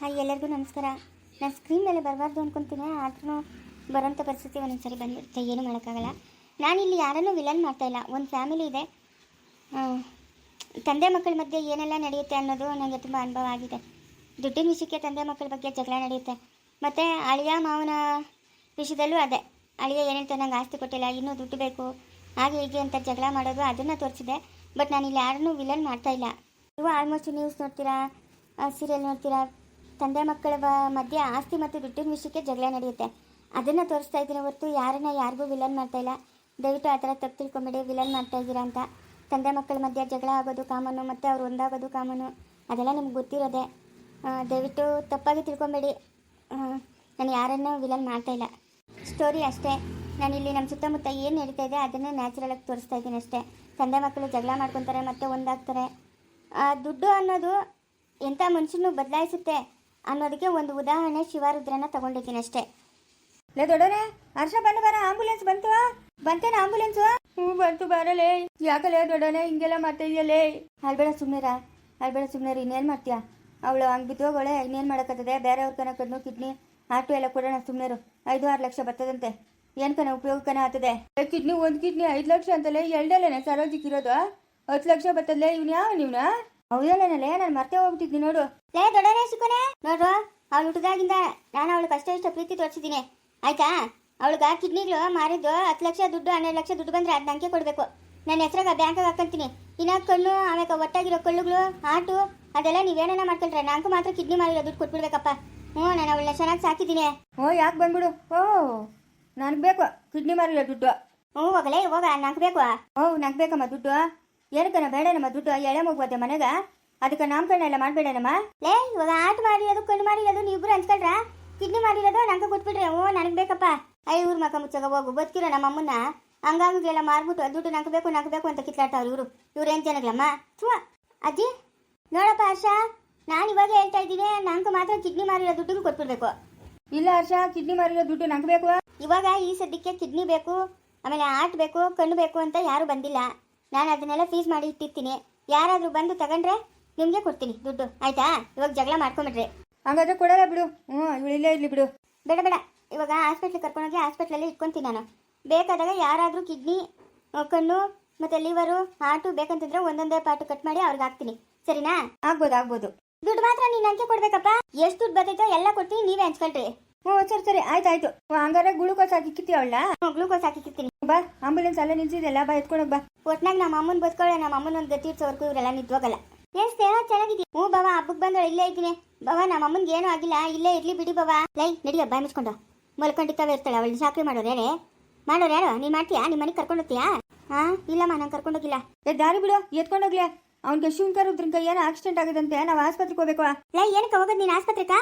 Hi ಎಲ್ಲರಿಗೂ ನಮಸ್ಕಾರ. ನಾನು ಸ್ಕ್ರೀನ್ ಮೇಲೆ ಬರಬಾರ್ದು ಅಂದ್ಕೊತೀನಿ ಆದ್ರೂ ಬರೋಂಥ ಪರಿಸ್ಥಿತಿ ಒಂದೊಂದ್ಸರಿ ಬಂದ್ಬಿಡುತ್ತೆ ಏನು ಮಾಡೋಕ್ಕಾಗಲ್ಲ. ನಾನಿಲ್ಲಿ ಯಾರನ್ನೂ ವಿಲನ್ ಮಾಡ್ತಾ ಇಲ್ಲ, ಒಂದು ಫ್ಯಾಮಿಲಿ ಇದೆ. ತಂದೆ ಮಕ್ಕಳ ಮಧ್ಯೆ ಏನೆಲ್ಲ ನಡೆಯುತ್ತೆ ಅನ್ನೋದು ನನಗೆ ತುಂಬ ಅನುಭವ ಆಗಿದೆ. ದುಡ್ಡಿನ ವಿಷಯಕ್ಕೆ ತಂದೆ ಮಕ್ಕಳ ಬಗ್ಗೆ ಜಗಳ ನಡೆಯುತ್ತೆ. ಮತ್ತು ಅಳಿಯ ಮಾವನ ವಿಷಯದಲ್ಲೂ ಅದೇ. ಅಳಿಯ ಏನು ಹೇಳ್ತಾನೆ, ನಂಗೆ ಆಸ್ತಿ ಕೊಟ್ಟಿಲ್ಲ, ಇನ್ನೂ ದುಡ್ಡು ಬೇಕು, ಹಾಗೆ ಹೀಗೆ ಅಂತ ಜಗಳ ಮಾಡೋದು ಅದನ್ನು ತೋರಿಸಿದೆ. ಬಟ್ ನಾನು ಇಲ್ಲಿ ಯಾರನ್ನೂ ವಿಲನ್ ಮಾಡ್ತಾ ಇಲ್ಲ. ನೀವು ಆಲ್ಮೋಸ್ಟ್ ನ್ಯೂಸ್ ನೋಡ್ತೀರಾ ಸೀರಿಯಲ್ ನೋಡ್ತೀರಾ ತಂದೆ ಮಕ್ಕಳ ಮಧ್ಯೆ ಆಸ್ತಿ ಮತ್ತು ದುಡ್ಡಿನ ವಿಷಯಕ್ಕೆ ಜಗಳ ನಡೆಯುತ್ತೆ. ಅದನ್ನು ತೋರಿಸ್ತಾ ಇದ್ದೀನಿ ಹೊರತು ಯಾರನ್ನ ಯಾರಿಗೂ ವಿಲನ್ ಮಾಡ್ತಾ ಇಲ್ಲ. ದಯವಿಟ್ಟು ಆ ಥರ ತಪ್ಪು ತಿಳ್ಕೊಂಬೇಡಿ, ವಿಲನ್ ಮಾಡ್ತಾ ಇದ್ದೀರಾ ಅಂತ. ತಂದೆ ಮಕ್ಕಳ ಮಧ್ಯೆ ಜಗಳ ಆಗೋದು ಕಾಮನು ಮತ್ತು ಅವ್ರು ಒಂದಾಗೋದು ಕಾಮನು. ಅದೆಲ್ಲ ನಿಮ್ಗೆ ಗೊತ್ತಿರೋದೆ. ದಯವಿಟ್ಟು ತಪ್ಪಾಗಿ ತಿಳ್ಕೊಬೇಡಿ. ನಾನು ಯಾರನ್ನೂ ವಿಲನ್ ಮಾಡ್ತಾ ಇಲ್ಲ. ಸ್ಟೋರಿ ಅಷ್ಟೇ. ನಾನಿಲ್ಲಿ ನಮ್ಮ ಸುತ್ತಮುತ್ತ ಏನು ನಡೀತಾ ಇದೆ ಅದನ್ನು ನ್ಯಾಚುರಲಾಗಿ ತೋರಿಸ್ತಾ ಇದ್ದೀನಿ ಅಷ್ಟೇ. ತಂದೆ ಮಕ್ಕಳು ಜಗಳ ಮಾಡ್ಕೊತಾರೆ ಮತ್ತೆ ಒಂದಾಗ್ತಾರೆ. ದುಡ್ಡು ಅನ್ನೋದು ಎಂಥ ಮನುಷ್ಯನೂ ಬದಲಾಯಿಸುತ್ತೆ. ಅನ್ನೋದಕ್ಕೆ ಒಂದು ಉದಾಹರಣೆ ಶಿವರುದ್ರನ ತಗೊಂಡಿದ್ದೀನಿ ಅಷ್ಟೇ ಲೇ ದೊಡೋರೆ ಹರ್ಷ ಬಂದು ಬರ ಆಂಬುಲೆನ್ಸ್ ಬಂತು? ಬಂತೇನ ಆಂಬುಲೆನ್ಸ್ ಹ್ಞೂ ಬಂತು ಬರಲೇ. ಯಾಕಲೇ ದೊಡ್ಡನೆ ಹಿಂಗೆಲ್ಲ ಮಾಡ್ತಾ ಇದೆಯಲ್ಲೇ ಅಲ್ಬೇಡ ಸುಮ್ಮನೆರ ಅಲ್ಬೇಡ ಸುಮ್ಮನೆ ಇನ್ನೇನು ಮಾಡ್ತೀಯಾ? ಅವಳು ಹಂಗೆ ಬಿದ್ದೋಗೋಳೆ ಇನ್ನೇನು ಮಾಡೋಕ್ಕತ್ತದೆ ಬೇರೆಯವ್ರ ಕನ ಕಣ್ಣು ಕಿಡ್ನಿ ಆಟೋ ಎಲ್ಲ ಕೊಡೋಣ ಸುಮ್ಮನೆರು ಐದು ಆರು ಲಕ್ಷ ಬರ್ತದಂತೆ. ಏನು ಕಣ ಉಪಯೋಗಕ್ಕನ ಆಗ್ತದೆ? ಕಿಡ್ನಿ ಒಂದು ಕಿಡ್ನಿ ಐದು ಲಕ್ಷ ಅಂತಲೇ ಎರಡಲ್ಲೇನೆ ಸರೋಜಿಕ್ ಇರೋದು? ಹತ್ತು ಲಕ್ಷ ಬರ್ತದಲೇ ಇವ್ನು ಯಾವ ನೀವ್ನ? ಹೌದಲ್ಲೇ ನಾನು ಮರ್ತೇ ಹೋಗ್ಬಿಟ್ಟಿದ್ನಿ ನೋಡು. ಲೇ ದೊಡ್ಡನೇ ಸುಖನೆ ನೋಡ್ರು ಅವಳು ಹುಟ್ಟಿದಾಗಿಂದ ನಾನು ಅವಳು ಕಷ್ಟ ಇಷ್ಟ ಪ್ರೀತಿ ತೋರಿಸಿದ್ದೀನಿ. ಆಯ್ತಾ? ಅವಳಿಗೆ ಕಿಡ್ನಿಗಳು ಮಾರಿದ್ದು ಹತ್ತು ಲಕ್ಷ ದುಡ್ಡು ಹನ್ನೆರಡು ಲಕ್ಷ ದುಡ್ಡು ಬಂದರೆ ಅದು ನಂಗೆ ಕೊಡಬೇಕು. ನನ್ನ ಹೆಸ್ರಾಗ ಬ್ಯಾಂಕಾಗ ಹಾಕೊಂತೀನಿ. ಇನ್ನೂ ಕಣ್ಣು ಆಮೇಲೆ ಒಟ್ಟಾಗಿರೋ ಕಳ್ಳುಗಳು ಆಟು ಅದೆಲ್ಲ ನೀವೇನ ಮಾಡ್ಕೊಂಡ್ರೆ ನನಗೂ ಮಾತ್ರ ಕಿಡ್ನಿ ಮಾರಿರೋ ದುಡ್ಡು ಕೊಟ್ಬಿಡ್ಬೇಕಪ್ಪ. ಹ್ಞೂ ನಾನು ಅವಳನ್ನ ಚೆನ್ನಾಗಿ ಸಾಕಿದ್ದೀನಿ. ಓ ಯಾಕೆ ಬಂದ್ಬಿಡು? ಓ ನನಗೆ ಬೇಕು ಕಿಡ್ನಿ ಮಾರಿರೋ ದುಡ್ಡು. ಹ್ಞೂ ಹೋಗಲೇ ಹೋಗ ನಂಗೆ ಬೇಕು. ಓ ನಂಗೆ ಬೇಕಮ್ಮ ದುಡ್ಡು. ಏನಕ್ಕನ ಬೇಡನಮ್ಮ ದುಡ್ಡು ಎಳೆ ಮಗುವತ್ತೆ ಮನೆಗ. ಅದಕ್ಕೆ ನಾಮಕರಣ ಎಲ್ಲ ಮಾಡಬೇಡನಮ್ಮ. ಲೇ ಇವಾಗ ಆಟ ಮಾಡಿರೋದು ಕಣ್ಣು ಮಾಡಿರೋದು ನೀವಿಬ್ರು ಹಂಚ್ಕೊಳ್ರ ಕಿಡ್ನಿ ಮಾಡಿರೋದು ನಂಗೆ ಕೊಟ್ಬಿಡ್ರಿ ಓ ನನಗೆ ಬೇಕಪ್ಪ. ಐ ಊರು ಮಕ್ಕ ಮುಚ್ಚಾಗ ಹೋಗು ಬದುಕಿರೋ ನಮ್ಮ ಅಮ್ಮನ್ನ ಹಂಗಾಗಿಗೆಲ್ಲ ಮಾರ್ಬಿಟ್ಟು ದುಡ್ಡು ನಂಗೆ ಬೇಕು ನಂಗೆ ಬೇಕು ಅಂತ ಕಿತ್ಲಾಡ್ತಾವ್ರು ಇವರು. ಇವ್ರು ಏನು ಜನಗಳಮ್ಮ? ಥೂ ಅಜ್ಜಿ ನೋಡಪ್ಪ ಹರ್ಷ. ನಾನು ಇವಾಗ ಹೇಳ್ತಾ ಇದ್ದೀನಿ ನಂಗೆ ಮಾತ್ರ ಕಿಡ್ನಿ ಮಾರಿರೋ ದುಡ್ಡು ಕೊಟ್ಬಿಡ್ಬೇಕು. ಇಲ್ಲ ಹರ್ಷ ಕಿಡ್ನಿ ಮಾರಿರೋ ದುಡ್ಡು ನಂಗೆ ಬೇಕು. ಇವಾಗ ಈ ಸದ್ಯಕ್ಕೆ ಕಿಡ್ನಿ ಬೇಕು ಆಮೇಲೆ ಆಟ್ ಬೇಕು ಕಣ್ಣು ಬೇಕು ಅಂತ ಯಾರು ಬಂದಿಲ್ಲ. ನಾನು ಅದನ್ನೆಲ್ಲ ಫೀಸ್ ಮಾಡಿ ಇಟ್ಟಿರ್ತೀನಿ. ಯಾರಾದರೂ ಬಂದು ತಗೊಂಡ್ರೆ ನಿಮಗೆ ಕೊಡ್ತೀನಿ ದುಡ್ಡು. ಆಯ್ತಾ? ಇವಾಗ ಜಗಳ ಮಾಡ್ಕೊಂಬಿಡ್ರಿ ಹಂಗಾದ್ರೆ ಕೊಡಲ್ಲ ಬಿಡು. ಹ್ಞೂ ಇವಳು ಇಲ್ಲೇ ಇರಲಿ ಬಿಡು. ಬೇಡ ಬೇಡ. ಇವಾಗ ಹಾಸ್ಪಿಟ್ಲಿಗೆ ಕರ್ಕೊಂಡೋಗಿ ಹಾಸ್ಪಿಟ್ಲಲ್ಲಿ ಇಟ್ಕೊತೀನಿ ನಾನು. ಬೇಕಾದಾಗ ಯಾರಾದರೂ ಕಿಡ್ನಿ ಕಣ್ಣು ಮತ್ತು ಲಿವರು ಹಾರ್ಟು ಬೇಕಂತಂದ್ರೆ ಒಂದೊಂದೇ ಪಾರ್ಟ್ ಕಟ್ ಮಾಡಿ ಅವ್ರಿಗೆ ಹಾಕ್ತೀನಿ. ಸರಿನಾ? ಆಗ್ಬೋದು ಆಗ್ಬೋದು. ದುಡ್ಡು ಮಾತ್ರ ನೀನು ಅಂಕೆ ಕೊಡ್ಬೇಕಪ್ಪ. ಎಷ್ಟು ದುಡ್ಡು ಬರ್ತೈತೋ ಎಲ್ಲ ಕೊಡ್ತೀನಿ ನೀವೇ ಹಂಚ್ಕೊಳ್ರಿ ಹ್ಞೂ ಸರಿ ಸರಿ. ಆಯ್ತು ಆಯ್ತು ಹ್ಞೂ ಹಂಗಾರೆ ಗ್ಲೂಕೋಸ್ ಹಾಕಿ ಕಿತ್ತಿ ಅವಳ ಗ್ಲೂಕೋಸ್ ಹಾಕಿರ್ತೀನಿ ಬಾ ಆಂಬುಲೆನ್ಸ್ ಅಲ್ಲೇ ನಿಲ್ಸಿದೆಲ್ಲ ಬಾ ಎತ್ಕೊಂಡೋಗ್ ಬಾ ಒಟ್ನಾಗ ನಮ್ಮ ಅಮ್ಮನ ಬದ್ಕೊಳ್ಳೆ ನಮ್ಮ ಅಮ್ಮನ ಒಂದು ಗತಿ ಇರ್ಸೋವರೆಗೂ ಇವರೆಲ್ಲ ನಿಂತೋಗಲ್ಲ ಏನ್ ಸ್ನೇಹ ಚೆನ್ನಾಗಿದ್ದೀವಿ ಹ್ಞೂ ಬಾವ ಹಬ್ಬಕ್ಕೆ ಬಂದಳು ಇಲ್ಲೇ ಇದ್ದೀನಿ. ಬಾವ ನಮ್ಮ ಅಮ್ಮನ್ಗೆ ಏನೂ ಆಗಿಲ್ಲ. ಇಲ್ಲೇ ಇರ್ಲಿ ಬಿಡಿ ಬಾವ. ಲೈ ನಡಿಯ ಬಾಯ್ ಮುಚ್ಕೊಂಡು ಮಲ್ಕೊಂಡಿದ್ದಾವೆ ಇರ್ತಾಳೆ ಅವಳು ಸಾಕ್ರಿ ಮಾಡೋರು ಯಾರೇ? ಮಾಡೋರು ಯಾರು? ನೀನು ಮಾಡ್ತೀಯಾ? ನಿಮ್ಮ ಮನೆಗೆ ಕರ್ಕೊಂಡು ಹೋಗ್ತೀಯಾ? ಹಾ? ಇಲ್ಲಮ್ಮ ನಾನು ಕರ್ಕೊಂಡೋಗಿಲ್ಲ ಏ ದಾರಿ ಬಿಡು. ಎತ್ಕೊಂಡೋಗ್ಲಿ ಅವ್ನಿಗೆ ಶಿವಕರ್ ಉದ್ರಿಂದ ಏನೋ ಆಕ್ಸಿಡೆಂಟ್ ಆಗಿದಂತೆ. ನಾವು ಆಸ್ಪತ್ರೆಗೆ ಹೋಗ್ಬೇಕು ಲೈ ಏನಕ್ಕೆ ಹೋಗೋದು ನೀನು ಆಸ್ಪತ್ರೆಕ?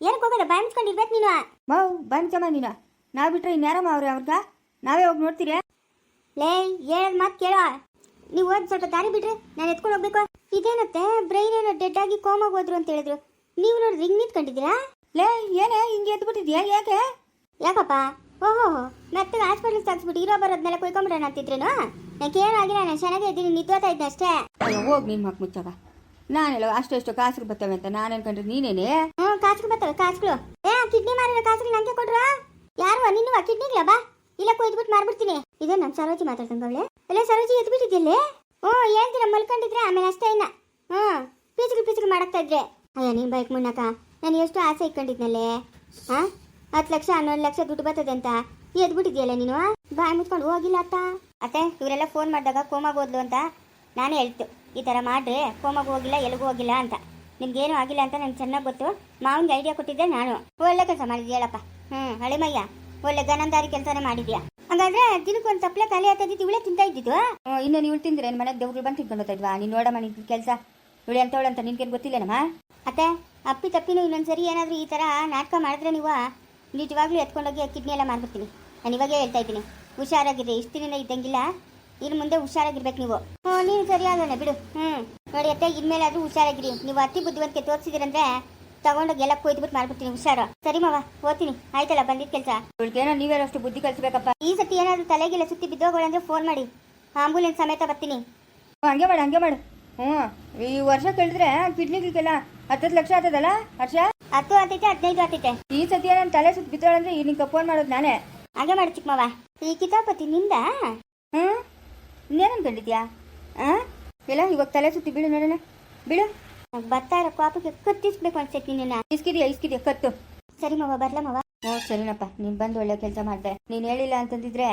ಏನಕ್ಕೆ ಹೋಗೋದು? ಬಾಯ್ ಮುಚ್ಕೊಂಡು ಇರ್ಬೇಕು ನೀನು ಮಾವು ಬಂದ್ಕಮ್ಮ ನೀನು. ನಾವು ಬಿಟ್ರೆ ಇನ್ಯಾರಮ್ಮ ಅವ್ರೆ ಅವ್ರಗ? ನಾವೇ ಹೋಗಿ ನೋಡ್ತೀರಾ? ಲೇ ಹೇಳೋದು ಮಾತು ಕೇಳೋ. ನೀವು ಓದ್ ಸ್ವಲ್ಪ ದಾರಿ ಬಿಡ್ರಿ ನಾನು ಎತ್ಕೊಂಡು ಹೋಗ್ಬೇಕು. ಇದೇನತ್ತೆ? ಬ್ರೈನ್ ಏನೋ ಡೆಡ್ ಆಗಿ ಕೋಮಾಗಿ ಹೋದ್ರು ಅಂತ ಹೇಳಿದ್ರು. ನೀವು ನೋಡಿ ರಿಂಗ್ ನಿಂತ್ಕೊಂಡಿದ್ದೀರಾ? ಲೇ ಏನೇ ಹಿಂಗೆ ಎದ್ಬಿಟ್ಟಿದ್ಯಾ ಯಾಕೆ? ಯಾಕಪ್ಪ? ಓಹೋ ಮತ್ತೆ ಹಾಸ್ಪಿಟಲ್ ಸಾಕ್ಸ್ಬಿಟ್ಟು ಇರೋ ಬರೋದ್ನೆಲ್ಲ ಕುಯ್ಕೊಂಬಿಡೋಣ ಅಂತಿದ್ರೇನು? ನಾನು ಕೇಳಾಗಿ ನಾನು ಚೆನ್ನಾಗೇ ಇದ್ದೀನಿ ನಿಂತ್ಕೋತಾ ಇದ್ದೆ ಅಷ್ಟೇ. ಹೋಗ್ ನಿನ್ನ ಮಕ್ ಮುಚ್ಚಾಗ ನಾನೆಲ್ಲ ಅಷ್ಟು ಎಷ್ಟು ಕಾಸುಗಳು ಬರ್ತವೆ ಅಂತ ನಾನು ಅನ್ಕೊಂಡ್ರೆ ನೀನೇನೆ? ಹ್ಞೂ ಕಾಸುಗಳು ಬರ್ತವೆ ಕಾಸುಗಳು. ಏ ಕಿಡ್ನಿ ಮಾರಿರೋ ಕಾಸುಗಳು ನಂಗೆ ಕೊಡ್ರ? ಯಾರು ನಿನ್ನುವ? ಕಿಡ್ನಿಗಳ ಬಾ. ಇಲ್ಲ ಕೊಯ್ದ್ಬಿಟ್ಟು ಮಾರ್ಬಿಡ್ತೀನಿ. ಇದು ನಮ್ಮ ಸರೋಜಿ ಮಾತಾಡ್ತಂಗವಳೆ ಅಲ್ಲೇ ಸರೋಜಿ ಎದ್ಬಿಟ್ಟಿದ್ಯಲ್ಲೇ? ಹ್ಞೂ ಹೇಳ್ತೀರ ಮಲ್ಕೊಂಡಿದ್ರೆ ಆಮೇಲೆ ಅಷ್ಟೇ ಇನ್ನ. ಹ್ಞೂ, ಪೀಚುಗಳು ಪೀಚುಗಳು ಮಾಡಕ್ತಾ ಇದ್ರೆ. ಅಯ್ಯ, ನೀನು ಬೈಕ್ ಮುನ್ನಕ ನಾನು ಎಷ್ಟು ಆಸೆ ಇಟ್ಕೊಂಡಿದ್ನಲ್ಲೇ? ಹಾಂ? ಹತ್ತು ಲಕ್ಷ, ಹನ್ನೊಂದು ಲಕ್ಷ ದುಡ್ಡು ಬರ್ತದೆ ಅಂತ. ಎದ್ಬಿಟ್ಟಿದ್ಯಲ್ಲ ನೀನು? ಬಾಯ್ ಮುಚ್ಕೊಂಡು ಹೋಗಿಲ್ಲ ಅತ್ತ? ಅತ್ತೆ, ಇವರೆಲ್ಲ ಫೋನ್ ಮಾಡಿದಾಗ ಕೋಮಾಗ ಹೋದ್ಲು ಅಂತ ನಾನೇ ಹೇಳ್ತು. ಈ ಥರ ಮಾಡ್ರಿ ಕೋಮಾಗ ಹೋಗಿಲ್ಲ ಎಲ್ಲಿಗೂ ಹೋಗಿಲ್ಲ ಅಂತ. ನಿಮ್ಗೇನು ಆಗಿಲ್ಲ ಅಂತ ನಂಗೆ ಚೆನ್ನಾಗಿ ಗೊತ್ತು. ಮಾವನಿಗೆ ಐಡಿಯಾ ಕೊಟ್ಟಿದ್ದೆ ನಾನು. ಒಳ್ಳೆ ಕೆಲಸ ಹೇಳಪ್ಪ ಹ್ಞೂ ಹಳೆಮಯ್ಯ. ಒಳ್ಳೆ ಗನಂದಾರಿ ಕೆಲಸನೇ ಮಾಡಿದ್ಯಾ? ಹಂಗಾದ್ರೆ ದಿನಕ್ಕೆ ಒಂದು ತಪ್ಪಲೆ ಖಾಲಿ ಆಗ್ತದಿದ್ದು ಇವಳೇ ತಿಂತಾ ಇದ್ದಿದ್ದು ಇನ್ನು ನೀವು ತಿಂದ್ರೆ ನನ್ನ ಮನೆಗೆ ದೇವ್ರು ಬಂದು ತಿಂದ್ಕೊಂಡು ಹೋಗ್ತಾ ಇದ್ವಾ? ನೀನು ನೋಡಮ್ಮ ನಿನ್ ಕೆಲಸ. ಇವಳೆ ಅಂತವಳು ಅಂತ ನಿನ್ಗೇನು ಗೊತ್ತಿಲ್ಲನಮ್ಮ? ಅತ್ತೆ ಅಪ್ಪಿ ತಪ್ಪಿನೂ ಇನ್ನೊಂದ್ಸರಿ ಏನಾದರೂ ಈ ಥರ ನಾಟಕ ಮಾಡಿದ್ರೆ ನೀವು ನಿಜವಾಗ್ಲೂ ಎತ್ಕೊಂಡೋಗಿ ಕಿಡ್ನಿ ಎಲ್ಲ ಮಾಡ್ಬಿಡ್ತೀನಿ ನಾನು ಇವಾಗೇ ಹೇಳ್ತಾ ಇದ್ದೀನಿ ಹುಷಾರಾಗಿರಿ ಇಷ್ಟು ದಿನ ಇದ್ದಂಗಿಲ್ಲ. ಇನ್ನು ಮುಂದೆ ಹುಷಾರಾಗಿರ್ಬೇಕು ನೀವು. ಹ್ಞೂ ನೀನು ಸರಿ ಆಗೋಣ ಬಿಡು. ಹ್ಞೂ ನೋಡಿ ಅತ್ತೆ ಇನ್ಮೇಲಾದ್ರೂ ಹುಷಾರಾಗಿರಿ. ನೀವು ಅತಿ ಬುದ್ಧಿವಂತಿಕೆ ತೋರಿಸಿದಿರಂದ್ರೆ ತಗೊಂಡೋಗಿ ಎಲ್ಲ ಕೊಯ್ದ್ಬಿಟ್ಟು ಮಾಡ್ಬಿಡ್ತೀನಿ ಹುಷಾರು. ಸರಿ ಮಾವ ಓದ್ತೀನಿ. ಆಯ್ತಲ್ಲ ಬಂದಿದ್ ಕೆಲಸ? ಇವಳಿಗೇನೋ ನೀವೇನೋ ಅಷ್ಟು ಬುದ್ಧಿ ಕಲಿಸ್ಬೇಕಪ್ಪ. ಈ ಸತಿ ಏನಾದರೂ ತಲೆಗೆಲ್ಲ ಸುತ್ತಿ ಬಿದ್ದೋಗಳಂದ್ರೆ ಫೋನ್ ಮಾಡಿ. ಆಂಬುಲೆನ್ಸ್ ಸಮೇತ ಬರ್ತೀನಿ. ಹಂಗೆ ಮಾಡು ಹಂಗೆ ಮಾಡು. ಹ್ಞೂ ಈ ವರ್ಷ ಕೇಳಿದ್ರೆ ಕಿಡ್ನಿಗಳಿಗೆಲ್ಲ ಹತ್ತತ್ತು ಲಕ್ಷ ಆಗ್ತದಲ್ಲ ಹರ್ಷ? ಹತ್ತು ಆತೈತೆ ಹದಿನೈದು ಆತೈತೆ. ಈ ಸತಿ ನನ್ನ ತಲೆ ಸುತ್ತ ಬಿದ್ದೋಳಂದ್ರೆ ಈ ನಿಂಗೆ ಫೋನ್ ಮಾಡೋದು ನಾನೇ. ಹಾಗೆ ಮಾಡು ಚಿಕ್ಕಮ್ಮವ ಈ ಕಿತಾಪತಿ ನಿಂದ? ಹ್ಞೂ ಇನ್ನೇನು ಅನ್ಕೊಂಡಿದ್ಯಾ ಹಾಂ? ಇಲ್ಲ ಇವಾಗ ತಲೆ ಸುತ್ತಿ ಬಿಡು ನೋಡೋಣ. ಬೀಳು. ಬರ್ತಾ ಇರೋ ಕಾಪಿಗೆ ಕತ್ತಿಸ್ಬೇಕು ಅನ್ಸೈತಿ ನಿನ್ನ ಇಸ್ಕಿದ್ಯಾ ಇಸ್ಕಿದ್ಯಾ ಕತ್ತು. ಸರಿ ಮವ ಬರ್ಲ ಮವ. ಹ್ಞೂ ಸರಿನಪ್ಪ ನೀನು ಬಂದು ಒಳ್ಳೆ ಕೆಲಸ ಮಾಡ್ದೆ. ನೀನು ಹೇಳಿಲ್ಲ ಅಂತಂದಿದ್ರೆ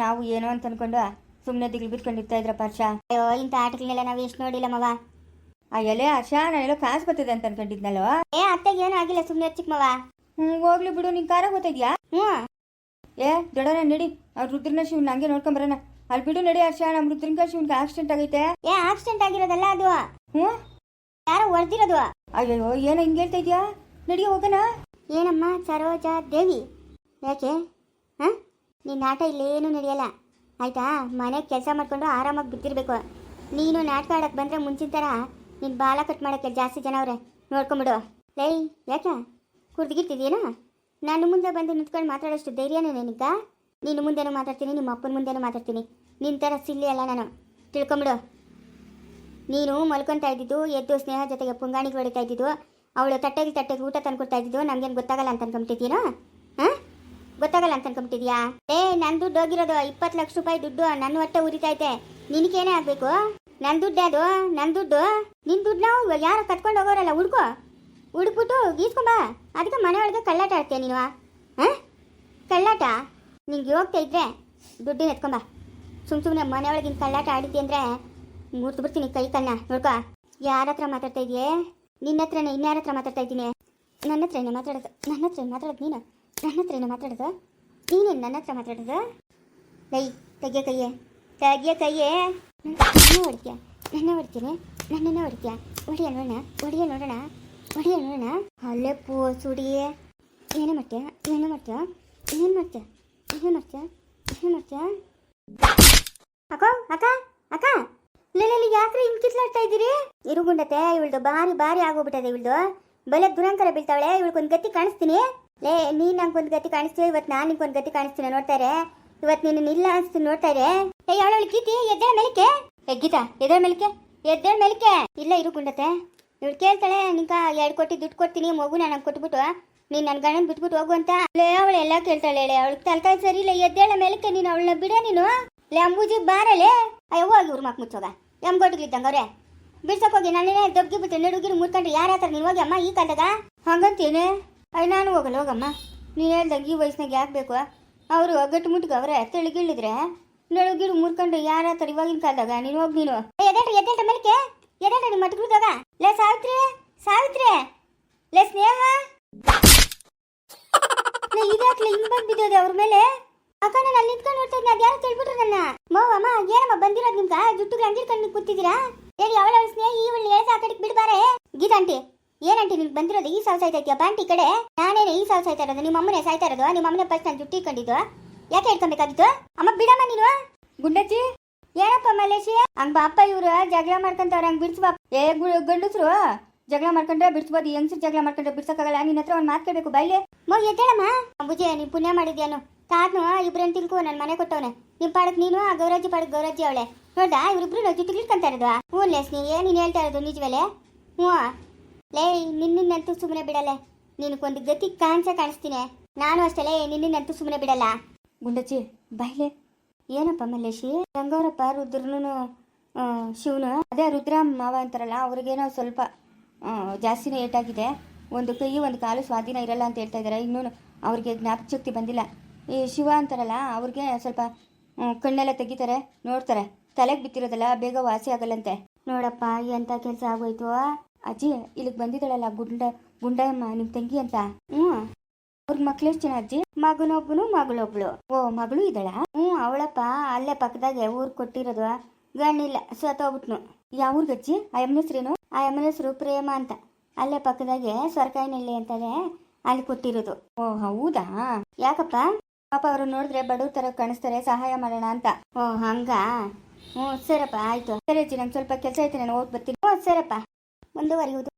ನಾವು ಏನೋ ಅಂತ ಅನ್ಕೊಂಡು ಸುಮ್ಮನೆ ದಿಗ್ಲು ಬಿಟ್ಕೊಂಡಿರ್ತಾ ಇದ್ರಪ್ಪ ಹರ್ಷ. ಅಯ್ಯೋ ಇಂಥ ಆಟಗಳನ್ನೆಲ್ಲ ನಾವು ಎಷ್ಟು ನೋಡಿಲ್ಲ ಮವ. ಆ ಎಲೆ ಹರ್ಷ ಎಲ್ಲೋ ಕಾಸು ಬರ್ತದೆ ಅಂತ ಅನ್ಕೊಂಡಿದ್ನಲ್ವ ಏ ಅತ್ತೆಗೆ ಏನೂ ಆಗಿಲ್ಲ ಸುಮ್ಮನೆ ಮವ. ಹ್ಮ್ ಹೋಗ್ಲಿ ಬಿಡು ನಿನ್ ಕಾರ ಗೊತ್ತಿದ್ಯಾ ಹ್ಞೂ ಏ ದೊಡ್ಡನ ನಡಿ. ಅವ್ರ ರುದ್ರನ ಶಿವನ್ ಹಂಗೆ ನೋಡ್ಕೊಂಬರೋಣ ಅಲ್ಲಿ ಬಿಡು ನಡಿ ಹರ್ಷ ನಮ್ಮ ರುದ್ರನ ಶಿವನ್ಗೆ ಆಕ್ಸಿಡೆಂಟ್ ಆಗೈತೆ. ಏ ಆಕ್ಸಿಡೆಂಟ್ ಆಗಿರೋದಲ್ಲ ಅದು. ಹ್ಞೂ ಯಾರೋ ಹೊಡೆದಿರೋದು? ಅಯ್ಯೋ ಏನ ಹಿಂಗ ಹೇಳ್ತಾ ಇದೆಯಾ? ನಡಿ ಹೋಗೋಣ ಏನಮ್ಮ ಸರೋಜಾ ದೇವಿ? ಯಾಕೆ? ಹಾಂ? ನಿನ್ನ ಆಟ ಇಲ್ಲೇನು ನಡೆಯಲ್ಲ. ಆಯ್ತಾ? ಮನೆ ಕೆಲಸ ಮಾಡ್ಕೊಂಡು ಆರಾಮಾಗಿ ಬಿದ್ದಿರ್ಬೇಕು. ನೀನು ನಾಟಕ ಆಡಕ್ ಬಂದರೆ ಮುಂಚಿನ ಥರ ನಿನ್ನ ಬಾಲ ಕಟ್ ಮಾಡಕ್ಕೆ ಜಾಸ್ತಿ ಜನ ಅವ್ರೆ. ನೋಡ್ಕೊಂಬಿಡು. ಲೈ ಯಾಕೆ? ಕುಡ್ದಿಗಿಟ್ಟಿದ್ಯೇನು ನಾನು ಮುಂದೆ ಬಂದು ನಿಂತ್ಕೊಂಡು ಮಾತಾಡೋಷ್ಟು ಧೈರ್ಯನೇ ನಿನಗ? ನಿನ್ನ ಮುಂದೆನೂ ಮಾತಾಡ್ತೀನಿ ನಿಮ್ಮ ಅಪ್ಪನ ಮುಂದೆನೂ ಮಾತಾಡ್ತೀನಿ. ನಿನ್ನ ಥರ ಸಿಲ್ಲಿ ಅಲ್ಲ ನಾನು. ತಿಳ್ಕೊಂಬಿಡು. ನೀನು ಮಲ್ಕೊತಾ ಇದ್ದಿದ್ದು, ಎದ್ದು ಸ್ನೇಹ ಜೊತೆಗೆ ಪುಂಗಾಣಿಗೆ ಹೊಡಿತಾ ಇದ್ದಿದ್ದು, ಅವಳು ತಟ್ಟೆಗೆ ತಟ್ಟೆಗೆ ಊಟ ತಂದ್ಕೊಡ್ತಾ ಇದ್ದಿದ್ದು ನಮ್ಗೇನು ಗೊತ್ತಾಗಲ್ಲ ಅಂತ ಅನ್ಕೊಂಬಿಟ್ಟಿದ್ದೀನೋ ಹಾಂ? ಗೊತ್ತಾಗಲ್ಲ ಅಂತ ಅನ್ಕೊಂಬಿಟ್ಟಿದ್ಯಾ ಏ ನನ್ನ ದುಡ್ಡು ಹೋಗಿರೋದು, ಇಪ್ಪತ್ತು ಲಕ್ಷ ರೂಪಾಯಿ ದುಡ್ಡು ನನ್ನ ಹೊಟ್ಟೆ ಉರಿತೈತೆ ನಿನಗೇನೇ ಆಗಬೇಕು? ನನ್ನ ದುಡ್ಡು ಅದು? ನನ್ನ ದುಡ್ಡು? ನಿನ್ನ ದುಡ್ಡು ನಾವು ಯಾರು ಕಟ್ಕೊಂಡು ಹೋಗೋರಲ್ಲ, ಹುಡ್ಕೊ. ಹುಡುಕ್ಬಿಟ್ಟು ಗೀಸ್ಕೊಂಬಾ ಅದಕ್ಕೆ ಮನೆ ಒಳಗೆ ಕಳ್ಳಾಟ ಆಡ್ತೀಯ ನೀನು ಹಾಂ? ಕಳ್ಳಾಟ? ನಿಂಗೆ ಹೋಗ್ತಾ ಇದ್ರೆ ದುಡ್ಡಿನ ಎತ್ಕೊಂಬ ಸುಮ್ ಸುಮ್ಮನೆ ಮನೆ ಕಳ್ಳಾಟ ಆಡಿದ್ದೆ ಅಂದರೆ ಮೂರ್ತು ಬಿಡ್ತೀನಿ ಕೈ ಕಣ್ಣ. ನೋಡ್ಕೊ. ಯಾರ ಹತ್ರ ಮಾತಾಡ್ತಾ ಇದೆಯೇ? ನಿನ್ನ ಹತ್ರನೇ, ಇನ್ಯಾರ ಹತ್ರ ಮಾತಾಡ್ತಾ ಇದ್ದೀನಿ? ನನ್ನ ಹತ್ರನೇ ಮಾತಾಡೋದು? ನನ್ನ ಹತ್ರ ಮಾತಾಡೋದು ನೀನು? ನನ್ನ ಹತ್ರನೇ ಮಾತಾಡೋದು? ನೀನೇನು ನನ್ನ ಹತ್ರ ಮಾತಾಡೋದು? ಲೈ, ತೆಗಿಯ ಕೈಯೇ. ತೆಗಿಯ ಕೈಯೇ. ನನ್ನ ಹೊಡಿತೀಯ? ನನ್ನ ಹೊಡಿತೀನಿ? ನನ್ನನ್ನು ಹೊಡಿತೀಯ? ಹೊಡಿಯ ನೋಡೋಣ? ಹೊಡಿಯ ನೋಡೋಣ? ಹೊಡಿಯ ನೋಡೋಣ? ಅಲ್ಲೇ ಪೂ ಸುಡಿಯೇ ಏನು ಮಾಡ್ತೀಯ? ಏನು ಮಾಡ್ತೀಯ? ಏನು ಮಾಡ್ತೀಯ? ಏನು ಮಾಡ್ತೀಯ? ಏನು ಮಾಡ್ತೀಯ? ಅಕ್ಕ ಅಕ್ಕ ಅಕ್ಕ. ಲೆಲ್ಲಿ ಯಾಕ್ರೆ ಹಿಂಗ್ ಕಿತ್ಲಾಡ್ತಾ ಇದ್ದೀರಿ? ಇರುಗುಂಡತೆ ಇವಳ್ದು ಬಾರಿ ಬಾರಿ ಆಗೋಗ್ಬಿಟ್ಟದೆ ಇವಳ್ದು. ಬಲೆ ದುರಂಕರ ಬೀಳ್ತಾವಳೆ ಇವಳಿಗೊಂದು ಗತಿ ಕಾಣಿಸ್ತೀನಿ. ಲೇ, ನೀನ್ ನಂಗೊಂದು ಗತಿ ಕಾಣಿಸ್ತೀವಿ ಇವತ್ತು ನಾನು ನಿಂಗೊಂದು ಗತಿ ಕಾಣಿಸ್ತೀನಿ ನೋಡ್ತಾರೆ ಇವತ್ತು ನೀನು ಇಲ್ಲ ಅನ್ಸ್ತೀನಿ ನೋಡ್ತಾರೆ ಏ ಯಾವಳ ಗೀತಿ ಎದ್ದೇಳ ಮೇಲಿಕೆ ಏ ಗೀತಾ, ಎದ್ದೇಳ ಮೇಲಕ್ಕೆ? ಎದ್ದೇಳ ಇಲ್ಲ ಇರುಗುಂಡತೆ ಇವಳು ಕೇಳ್ತಾಳೆ ನಿಂಕ ಎರಡು ಕೋಟಿ ದುಡ್ಡು ಕೊಡ್ತೀನಿ ಮಗು ನಂಗೆ ಕೊಟ್ಬಿಟ್ಟು. ನೀನ್ ನನ್ನ ಗಂಡನ ಬಿಟ್ಬಿಟ್ಟು ಹೋಗು ಅಂತ. ಲೇ, ಅವಳು ಎಲ್ಲ ಕೇಳ್ತಾಳೆ ಹೇಳಿ ಅವಳು ತಲೆಕಾಯಿ ಸರಿ ಇಲ್ಲ, ಎದ್ದೇಳ ಮೇಲಕ್ಕೆ ನೀನು ಅವಳನ್ನ ಬಿಡ ನೀನು. ಲೇ, ಅಂಬೂಜಿ ಬಾರಲೆ. ಅಯ್ಯೋ ಹೋಗಿ ಇವ್ರ ಮಾಕ್ ಮುಚ್ಚೋಗ. ಎಂ ಗೊಟ್ಟಿಗಿದ್ದಂಗ ಅವ್ರೆ ಬಿಡ್ಸಕ್ ಹೋಗಿ ನಾನೇ ದೊಡ್ಗಿ ಬಿಟ್ಟು ನಡುಗಿರು ಮುಟ್ಕೊಂಡು ಯಾರ ಹತ್ರ ನೀನು ಹೋಗಿ ಅಮ್ಮ ಈ ಕಾಲದಾಗ? ಹಂಗಂತೇನೆ? ಅಯ್ಯ ನಾನು ಹೋಗಲ್ಲ ಹೋಗಮ್ಮ. ನೀನು ಹೇಳ್ದಂಗೆ ಈ ವಯಸ್ಸಿನಾಗ ಯಾಕೆ ಬೇಕು ಅವರು ಗಟ್ಟು ಮುಟ್ಟಿಗೆ ಅವರೇ ತಿಳಿಗಿಳಿದ್ರೆ. ನಡುಗಿರು ಮುರ್ಕೊಂಡು ಯಾರ ಹತ್ರ ಇವಾಗಿನ ಕಾಲದಾಗ? ನೀನು ಹೋಗಿ ನೀನು. ಎದೇಳ್ರಿ ಎದೇಟ ಮೇಲಕ್ಕೆ ಎದೇಟ ನಿಮ್ಮ ಮಟ್ಗುದಾಗ ಲೇ ಸಾವಿತ್ರಿ ಸಾವಿತ್ರಿ. ಲೇ ಸ್ನೇಹ. ಲೇ, ಹಿಂಗೆ ಬಂದ್ ಅವ್ರ ಮೇಲೆ? ಅಕ್ಕ ನಾನು ಅಲ್ಲಿ ನಿಂತ್ಕೊಂಡು ನೋಡ್ತಾ ಇದ್ದೆ. ಅದ್ಯಾರು ತಿಳ್ಬಿಟ್ರು ನನ್ನ. ಮೋ ಅಮ್ಮ ಏನಮ್ಮ ಬಂದಿರೋದು ನಿಮ್ಗ? ಜುಟ್ಟು ಕಣ್ಣಿಗೆ ಕೂತಿದ್ದೀರಾ? ಹೇಳಿ ಅವಳ ಸ್ನೇಹ, ಈ ಒಳ್ಳೆ ಹೇಳ್ಸ ಆ ಕಡೆಗೆ ಬಿಡ್ಬಾರೆ? ಗೀತಾಂಟಿ ಏನಂಟಿ ನಿಮ್ಗೆ ಬಂದಿರೋದು? ಈ ಸಾವು ಸಾಯ್ತಾ ಇದೆಯಾ? ಬಾಂಟಿ ಕಡೆ. ನಾನೇನೆ ಈ ಸಾವು ಸಾಯ್ತಾ ಇರೋದು? ನಿಮ್ಮ ಅಮ್ಮನೇ ಸಾಯ್ತಾ ಇರೋದು? ನಿಮ್ಮ ಅಮ್ಮನೇ ಫಸ್ಟ್ ನಾನು ಜುಟ್ಟು ಇಟ್ಕೊಂಡಿದ್ದು ಯಾಕೆ ಹೇಳ್ಕೊಬೇಕಾಗಿತ್ತು ಅಮ್ಮ, ಬಿಡಮ್ಮ ನೀನು. ಗುಂಡಜ್ಜಿ, ಏನಪ್ಪ ಮಲೇಶಿ ಹಂಗ ಅಪ್ಪ ಇವ್ರು ಜಗಳ ಮಾಡ್ಕೊಂತವ್ರ, ಹಂಗ್ ಬಿಡ್ಸ್ಬಾ ಏ ಗಂಡಸ್ರು, ಜಗಳ ಮಾಡ್ಕೊಂಡ್ರೆ ಬಿಡ್ಸ್ಬೋದು. ಹೆಂಗ್ಸ್ರು ಜಗಳ ಮಾಡ್ಕೊಂಡ್ರೆ ಬಿಡ್ಸಕ್ಕಾಗಲ್ಲ. ನಿನ್ನ ಹತ್ರ ಒಂದು ಮಾತು ಕೇಳಬೇಕು. ಬಾಯ್ಲೆ ಮೋ, ಎದ್ದೇಳಮ್ಮ. ಅಂಬುಜಿ, ನೀನ್ ಪುಣ್ಯ ಮಾಡಿದ್ಯಾನು ತಾತ್ನು ಇಬ್ರನ್ ತಿಳ್ಕೊ ನನ್ನ ಮನೆ ಕೊಟ್ಟವನೆ. ನಿಮ್ಮ ಪಾಡಕ್ ನೀನು, ಆ ಗೌರಜ್ಜಿ ಪಾಡಕ್ ಗೌರಜ್ಜಿ ಅವಳೆ. ನೋಡ್ದಾ? ಇವ್ರಿಬ್ರು ನೋಜಿ ಇಟ್ಕೊಂತ ಇರೋದು ಹ್ಞೂ ಲೇಸ್ ನೀ ಏನ್ ನೀನು ಹೇಳ್ತಾ ಇರೋದು ನಿಜವೇ ಹ್ಞೂ. ಲೇ ನಿನ್ನಂತೂ ಸುಮ್ಮನೆ ಬಿಡಲೆ ನಿನಗೊಂದು ಗತಿ ಕಾಣಿಸ ಕಾಣಿಸ್ತೀನಿ. ನಾನು ಅಷ್ಟೇ, ಲೇ ನಿನ್ನಂತೂ ಸುಮ್ಮನೆ ಬಿಡಲ್ಲ. ಗುಂಡಜ್ಜಿ ಬಾಯ್ಲೆ ಏನಪ್ಪ ಮಲ್ಲೇಶಿ? ಗಂಗವರಪ್ಪ ರುದ್ರನು ಶಿವನು, ಅದೇ ರುದ್ರ ಮಾವ ಅಂತಾರಲ್ಲ, ಅವ್ರಿಗೇನೋ ಸ್ವಲ್ಪ ಜಾಸ್ತಿನೇ ಏಟಾಗಿದೆ. ಒಂದು ಕೈ, ಒಂದು ಕಾಲು ಸ್ವಾಧೀನ ಇರಲ್ಲ ಅಂತ ಹೇಳ್ತಾ ಇದ್ದಾರೆ ಇನ್ನೂ ಅವ್ರಿಗೆ ಜ್ಞಾಪಕ ಶಕ್ತಿ ಬಂದಿಲ್ಲ. ಈ ಶಿವ ಅಂತಾರಲ್ಲ, ಅವ್ರಿಗೆ ಸ್ವಲ್ಪ ಕಣ್ಣೆಲ್ಲ ತೆಗಿತಾರೆ, ನೋಡ್ತಾರೆ. ತಲೆಗೆ ಬಿತ್ತಿರೋದಲ್ಲ ಬೇಗ ವಾಸಿ ಆಗಲ್ಲಂತೆ. ನೋಡಪ್ಪ, ಎಂತ ಕೆಲಸ ಆಗೋಯ್ತು? ಅಜ್ಜಿ, ಇಲ್ಲಿಗೆ ಬಂದಿದ್ದಾಳಲ್ಲ ಗುಂಡ ಗುಂಡಯಮ್ಮ ನಿಮ್ ತಂಗಿ ಅಂತ? ಹ್ಞೂ ಅವ್ರ ಮಕ್ಳು ಎಷ್ಟು ಜನ ಅಜ್ಜಿ? ಮಗನೊಬ್ಬನು ಮಗಳೊಬ್ಳು. ಓ, ಮಗಳು ಇದ್ದಾಳ? ಹ್ಞೂ ಅವಳಪ್ಪ ಅಲ್ಲೇ ಪಕ್ಕದಾಗೆ ಊರ್ ಕೊಟ್ಟಿರೋದು. ಗಣ್ಣಿಲ್ಲ ಸತ್ತೋಗ್ಬಿಟ್ನು ಯಾವ ಊರ್ಗಜ್ಜಿ ಆ ಎಮ್ಮನ ಹೆಸ್ರೇನು? ಆ ಎಮ್ಮನ ಹೆಸರು ಪ್ರೇಮ ಅಂತ. ಅಲ್ಲೇ ಪಕ್ಕದಾಗೆ ಸ್ವರ್ಕಾಯಿನಲ್ಲಿ ಅಂತಾರೆ ಅಲ್ಲಿ ಕೊಟ್ಟಿರೋದು. ಓ, ಹೌದಾ? ಯಾಕಪ್ಪ? ಪಾಪ ಅವರು ನೋಡಿದ್ರೆ ಬಡವ್ರ ತರ ಕಾಣಿಸ್ತಾರೆ, ಸಹಾಯ ಮಾಡೋಣ ಅಂತ. ಓ, ಹಂಗಾ? ಹ್ಞೂ ಸರಪ್ಪ ಆಯ್ತು. ಸರಿ ಅಜ್ಜಿ, ನಂಗೆ ಸ್ವಲ್ಪ ಕೆಲಸ ಐತೆ, ನಾನು ಹೋಗಿ ಬರ್ತೀನಿ. ಹ್ಞೂ ಸರಪ್ಪ ಮುಂದುವರಿಯುವುದು.